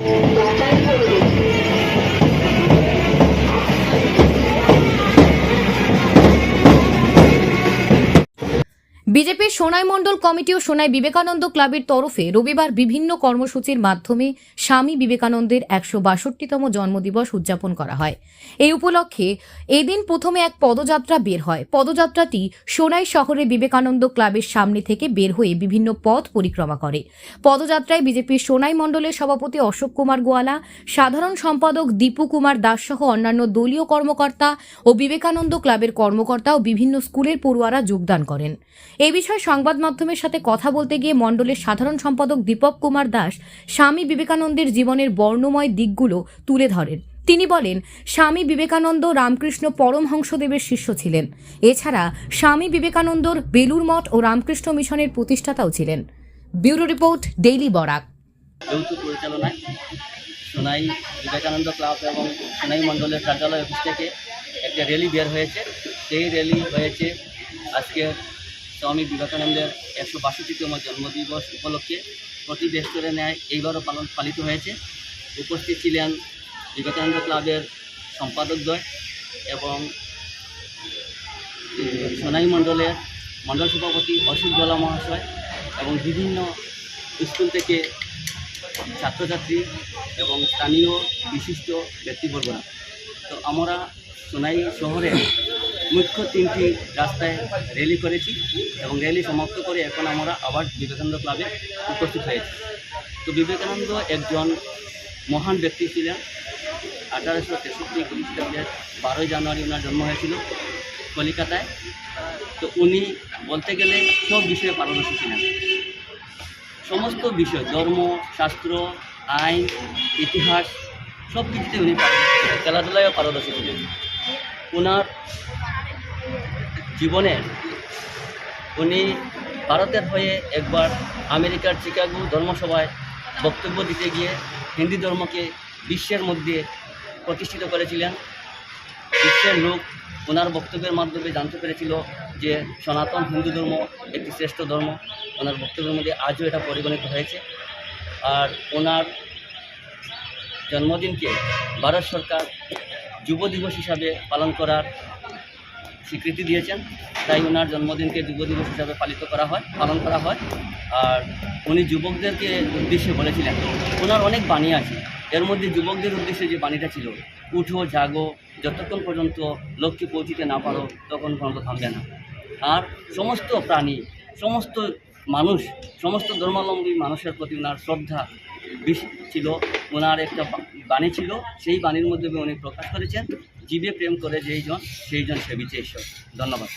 Thank you. বিজেপির Sonai Mandal committee ও সোনাই বিবেকানন্দ ক্লাবের তরফে রবিবার বিভিন্ন কর্মসূচির মাধ্যমে স্বামী বিবেকানন্দের একশো বাষট্টিতম জন্মদিবস উদযাপন করা হয়। এই উপলক্ষে এদিন প্রথমে এক পদযাত্রা বের হয়। পদযাত্রাটি সোনাই শহরে বিবেকানন্দ ক্লাবের সামনে থেকে বের হয়ে বিভিন্ন পথ পরিক্রমা করে। পদযাত্রায় বিজেপির সোনাই মণ্ডলের সভাপতি অশোক কুমার গোয়ালা, সাধারণ সম্পাদক দীপু কুমার দাস সহ অন্যান্য দলীয় কর্মকর্তা ও বিবেকানন্দ ক্লাবের কর্মকর্তা ও বিভিন্ন স্কুলের পড়ুয়ারা যোগদান করেন। এই বিষয়ে সংবাদ মাধ্যমের সাথে কথা বলতে গিয়ে মণ্ডলের সাধারণ সম্পাদক দীপক কুমার দাস, স্বামী বিবেকানন্দের জীবনের বর্ণময় দিকগুলো তুলে ধরেন। তিনি বলেন, স্বামী বিবেকানন্দ রামকৃষ্ণ পরমহংসদেবের শিষ্য ছিলেন। এছাড়া স্বামী বিবেকানন্দর বেলুর মঠ ও রামকৃষ্ণ মিশনের প্রতিষ্ঠাতাও ছিলেন। Bureau report, daily Barak. Sonai Vivekananda club এবং সোনাই মণ্ডলের কার্যালয় অফিস থেকে একটা র্যালি বের হয়েছে। সেই র্যালি হয়েছে আজকে স্বামী বিবেকানন্দের একশো বাষট্টিতম জন্মদিবস উপলক্ষে প্রতি দেশরে ন্যায় এইবারও পালন পালিত হয়েছে। উপস্থিত ছিলেন বিবেকানন্দ ক্লাবের সম্পাদকদ্বয় এবং সোনাই মণ্ডলের মণ্ডল সভাপতি অশোক গলা মহাশয় এবং বিভিন্ন স্কুল থেকে ছাত্রছাত্রী এবং স্থানীয় বিশিষ্ট ব্যক্তিবর্গরা। তো আমরা সোনাই শহরে মুখ্য তিনটি রাস্তায় র্যালি করেছি এবং র্যালি সমাপ্ত করে এখন আমরা আবার বিবেকানন্দ ক্লাবে উপস্থিত হয়েছি। তো বিবেকানন্দ একজন মহান ব্যক্তি ছিলেন। আঠারোশো তেষট্টি খ্রিস্টাব্দের বারোই জানুয়ারি ওনার জন্ম হয়েছিল কলিকাতায়। তো উনি বলতে গেলে সব বিষয়ে পারদর্শী ছিলেন। সমস্ত বিষয়, ধর্ম, শাস্ত্র, আইন, ইতিহাস সব কিছুতে উনি খেলাধুলায়ও পারদর্শী ছিলেন। ওনার জীবনে উনি ভারতের হয়ে একবার আমেরিকার চিকাগো ধর্মসভায় বক্তব্য দিতে গিয়ে হিন্দি ধর্মকে বিশ্বের মধ্যে প্রতিষ্ঠিত করেছিলেন। বিশ্বের লোক ওনার বক্তব্যের মাধ্যমে জানতে পেরেছিল যে সনাতন হিন্দু ধর্ম একটি শ্রেষ্ঠ ধর্ম। ওনার বক্তব্যের মধ্যে আজও এটা পরিগণিত হয়েছে। আর ওনার জন্মদিনকে ভারত সরকার যুব দিবস হিসাবে পালন করার স্বীকৃতি দিয়েছেন। তাই ওনার জন্মদিনকে যুব দিবস হিসাবে পালিত করা হয়, পালন করা হয়। আর উনি যুবকদেরকে উদ্দেশ্যে বলেছিলেন, ওনার অনেক বাণী আছে। এর মধ্যে যুবকদের উদ্দেশ্যে যে বাণীটা ছিল, উঠো, জাগো, যতক্ষণ পর্যন্ত লক্ষ্যে পৌঁছিতে না পারো, তখন পর্যন্ত থামবে না আর সমস্ত প্রাণী, সমস্ত মানুষ, সমস্ত ধর্মাবলম্বী মানুষের প্রতি ওনার শ্রদ্ধা ছিল। ওনার একটা বাণী ছিল। সেই বাণীর মধ্যে উনি প্রকাশ করেছেন। জীবে প্রেম করে যেই জন সেই জন সেবিছে ঈশ্বর ধন্যবাদ।